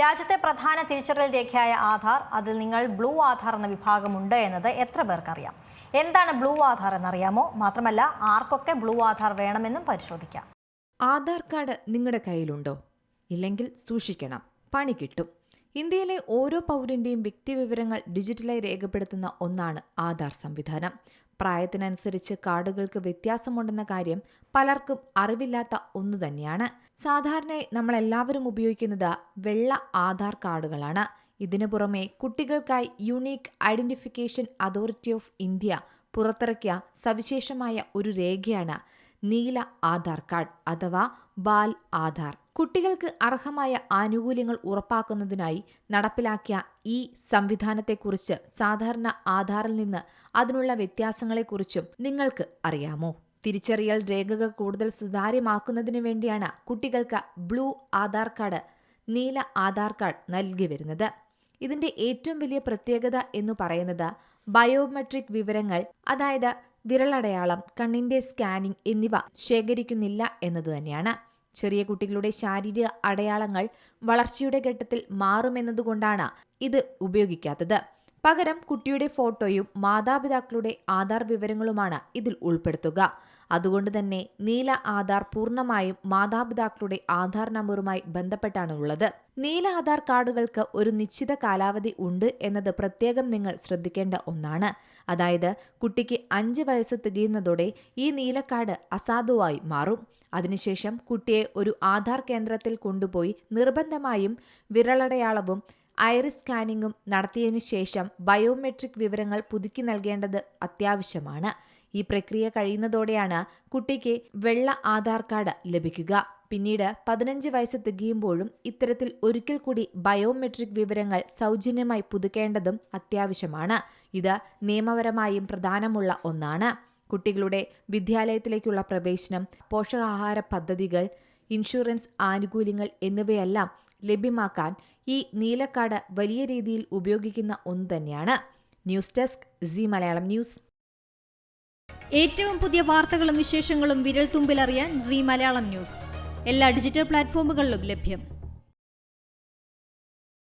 രാജ്യത്തെ പ്രധാന തിരിച്ചറിയൽ രേഖയായ ആധാർ അതിൽ നിങ്ങൾ ബ്ലൂ ആധാർ എന്ന വിഭാഗമുണ്ട് എന്നത് എത്ര പേർക്കറിയാം? എന്താണ് ബ്ലൂ ആധാർ എന്നറിയാമോ? മാത്രമല്ല ആർക്കൊക്കെ ബ്ലൂ ആധാർ വേണമെന്നും പരിശോധിക്കാം. ആധാർ കാർഡ് നിങ്ങളുടെ കയ്യിലുണ്ടോ? ഇല്ലെങ്കിൽ സൂക്ഷിക്കണം പണി കിട്ടും. ഇന്ത്യയിലെ ഓരോ പൗരന്റെയും വ്യക്തിവിവരങ്ങൾ ഡിജിറ്റലായി രേഖപ്പെടുത്തുന്ന ഒന്നാണ് ആധാർ സംവിധാനം. പ്രായത്തിനനുസരിച്ച് കാർഡുകൾക്ക് വ്യത്യാസമുണ്ടെന്ന കാര്യം പലർക്കും അറിവില്ലാത്ത ഒന്നു തന്നെയാണ്. സാധാരണയായി നമ്മൾ എല്ലാവരും ഉപയോഗിക്കുന്നത് വെള്ള ആധാർ കാർഡുകളാണ്. ഇതിനു പുറമെ കുട്ടികൾക്കായി unique identification authority of India പുറത്തിറക്കിയ സവിശേഷമായ ഒരു രേഖയാണ്. നീല ആധാർ കാർഡ് അഥവാ ബാൽ ആധാർ. കുട്ടികൾക്ക് അർഹമായ ആനുകൂല്യങ്ങൾ ഉറപ്പാക്കുന്നതിനായി നടപ്പിലാക്കിയ ഈ സംവിധാനത്തെക്കുറിച്ച് സാധാരണ ആധാറിൽ നിന്ന് അതിനുള്ള വ്യത്യാസങ്ങളെക്കുറിച്ചും നിങ്ങൾക്ക് അറിയാമോ? തിരിച്ചറിയൽ രേഖകൾ കൂടുതൽ സുതാര്യമാക്കുന്നതിനു വേണ്ടിയാണ് കുട്ടികൾക്ക് ബ്ലൂ ആധാർ കാർഡ് നീല ആധാർ കാർഡ് നൽകി വരുന്നത്. ഇതിന്റെ ഏറ്റവും വലിയ പ്രത്യേകത എന്ന് പറയുന്നത് ബയോമെട്രിക് വിവരങ്ങൾ അതായത് വിരലടയാളം കണ്ണിന്റെ സ്കാനിംഗ് എന്നിവ ശേഖരിക്കുന്നില്ല എന്നത് തന്നെയാണ്. ചെറിയ കുട്ടികളുടെ ശാരീരിക അടയാളങ്ങൾ വളർച്ചയുടെ ഘട്ടത്തിൽ മാറുമെന്നതുകൊണ്ടാണ് ഇത് ഉപയോഗിക്കാത്തത്. പകരം കുട്ടിയുടെ ഫോട്ടോയും മാതാപിതാക്കളുടെ ആധാർ വിവരങ്ങളുമാണ് ഇതിൽ ഉൾപ്പെടുത്തുക. അതുകൊണ്ട് തന്നെ നീല ആധാർ പൂർണമായും മാതാപിതാക്കളുടെ ആധാർ നമ്പറുമായി ബന്ധപ്പെട്ടാണ് ഉള്ളത്. നീല ആധാർ കാർഡുകൾക്ക് ഒരു നിശ്ചിത കാലാവധി ഉണ്ട് എന്നത് പ്രത്യേകം നിങ്ങൾ ശ്രദ്ധിക്കേണ്ട ഒന്നാണ്. അതായത് കുട്ടിക്ക് അഞ്ച് വയസ്സ് തികയുന്നതോടെ ഈ നീല കാർഡ് അസാധുവായി മാറും. അതിനുശേഷം കുട്ടിയെ ഒരു ആധാർ കേന്ദ്രത്തിൽ കൊണ്ടുപോയി നിർബന്ധമായും വിരലടയാളവും ഐറിസ് സ്കാനിങ്ങും നടത്തിയതിനു ശേഷം ബയോമെട്രിക് വിവരങ്ങൾ പുതുക്കി നൽകേണ്ടത് അത്യാവശ്യമാണ്. ഈ പ്രക്രിയ കഴിയുന്നതോടെയാണ് കുട്ടിക്ക് വെള്ള ആധാർ കാർഡ് ലഭിക്കുക. പിന്നീട് പതിനഞ്ച് വയസ്സ് തികയുമ്പോഴും ഇത്തരത്തിൽ ഒരിക്കൽ കൂടി ബയോമെട്രിക് വിവരങ്ങൾ സൗജന്യമായി പുതുക്കേണ്ടതും അത്യാവശ്യമാണ്. ഇത് നിയമപരമായും പ്രധാനമുള്ള ഒന്നാണ്. കുട്ടികളുടെ വിദ്യാലയത്തിലേക്കുള്ള പ്രവേശനം പോഷകാഹാര പദ്ധതികൾ ഇൻഷുറൻസ് ആനുകൂല്യങ്ങൾ എന്നിവയെല്ലാം ലഭ്യമാക്കാൻ ഈ നീലക്കാട് വലിയ രീതിയിൽ ഉപയോഗിക്കുന്ന ഒന്ന് തന്നെയാണ്. News desk C Malayalam news. ഏറ്റവും പുതിയ വാർത്തകളും വിശേഷങ്ങളും വിരൽ സി മലയാളം ന്യൂസ്. എല്ലാ ഡിജിറ്റൽ പ്ലാറ്റ്ഫോമുകളിലും ലഭ്യം.